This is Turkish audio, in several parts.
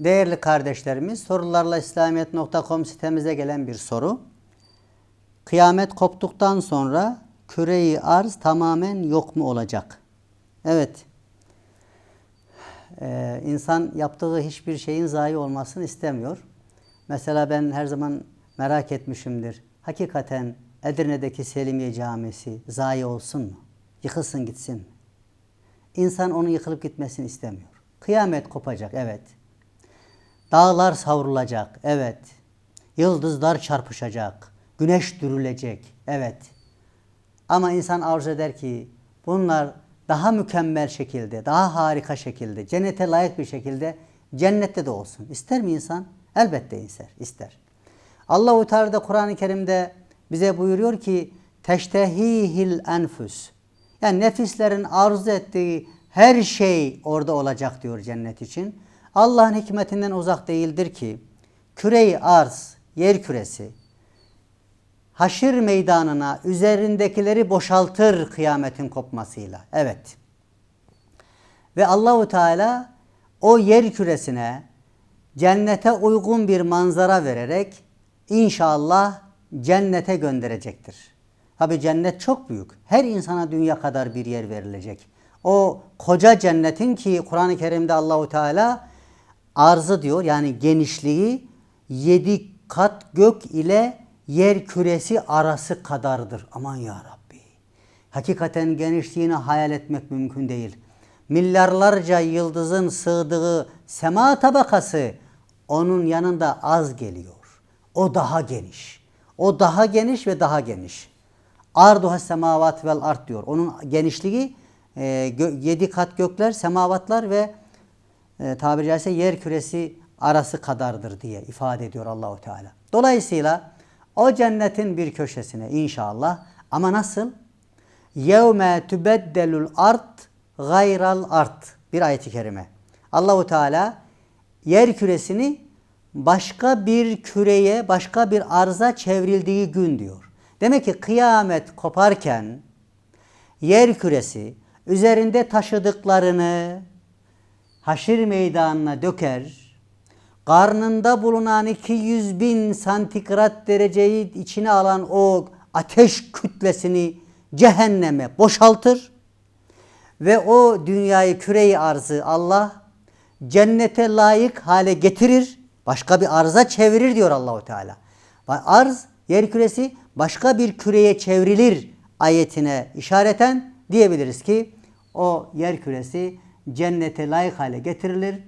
Değerli kardeşlerimiz, sorularla İslamiyet.com sitemize gelen bir soru. Kıyamet koptuktan sonra küreyi arz tamamen yok mu olacak? Evet. Ee, insan yaptığı hiçbir şeyin zayi olmasını istemiyor. Mesela ben her zaman merak etmişimdir. Hakikaten Edirne'deki Selimiye Camisi zayi olsun mu? Yıkılsın gitsin mi? İnsan onun yıkılıp gitmesini istemiyor. Kıyamet kopacak, evet. Dağlar savrulacak, evet. Yıldızlar çarpışacak, güneş dürülecek, evet. Ama insan arzu eder ki bunlar daha mükemmel şekilde, daha harika şekilde, cennete layık bir şekilde cennette de olsun. İster mi insan? Elbette ister, ister. Allah-u Teala Kur'an-ı Kerim'de bize buyuruyor ki teştehihil enfüs. Yani nefislerin arzu ettiği her şey orada olacak diyor cennet için. Allah'ın hikmetinden uzak değildir ki küreyi arz, yer küresi haşir meydanına üzerindekileri boşaltır kıyametin kopmasıyla. Evet. Ve Allahu Teala o yer küresine cennete uygun bir manzara vererek inşallah cennete gönderecektir. Tabi cennet çok büyük. Her insana dünya kadar bir yer verilecek. O koca cennetin ki Kur'an-ı Kerim'de Allahu Teala arzı diyor yani genişliği yedi kat gök ile yer küresi arası kadardır. Aman ya Rabbi. Hakikaten genişliğini hayal etmek mümkün değil. Milyarlarca yıldızın sığdığı sema tabakası onun yanında az geliyor. O daha geniş. O daha geniş ve daha geniş. Arduha semavat vel art diyor. Onun genişliği yedi kat gökler, semavatlar ve e, tabiri caizse yer küresi arası kadardır diye ifade ediyor Allahu Teala. Dolayısıyla o cennetin bir köşesine inşallah ama nasıl? Yevme tübeddelul art gayral art bir ayet-i kerime. Allahu Teala yer küresini başka bir küreye, başka bir arza çevrildiği gün diyor. Demek ki kıyamet koparken yer küresi üzerinde taşıdıklarını haşir meydanına döker, karnında bulunan 200 bin santigrat dereceyi içine alan o ateş kütlesini cehenneme boşaltır ve o dünyayı küreyi arzı Allah cennete layık hale getirir. Başka bir arza çevirir diyor Allahu Teala. Arz yer küresi başka bir küreye çevrilir ayetine işareten diyebiliriz ki o yer küresi cennete layık hale getirilir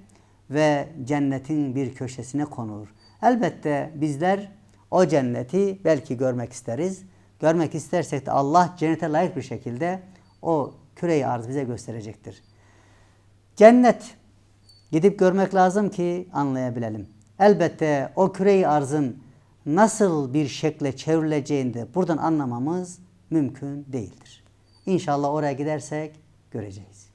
ve cennetin bir köşesine konulur. Elbette bizler o cenneti belki görmek isteriz. Görmek istersek de Allah cennete layık bir şekilde o küreyi arz bize gösterecektir. Cennet gidip görmek lazım ki anlayabilelim. Elbette o küreyi arzın nasıl bir şekle çevrileceğini de buradan anlamamız mümkün değildir. İnşallah oraya gidersek göreceğiz.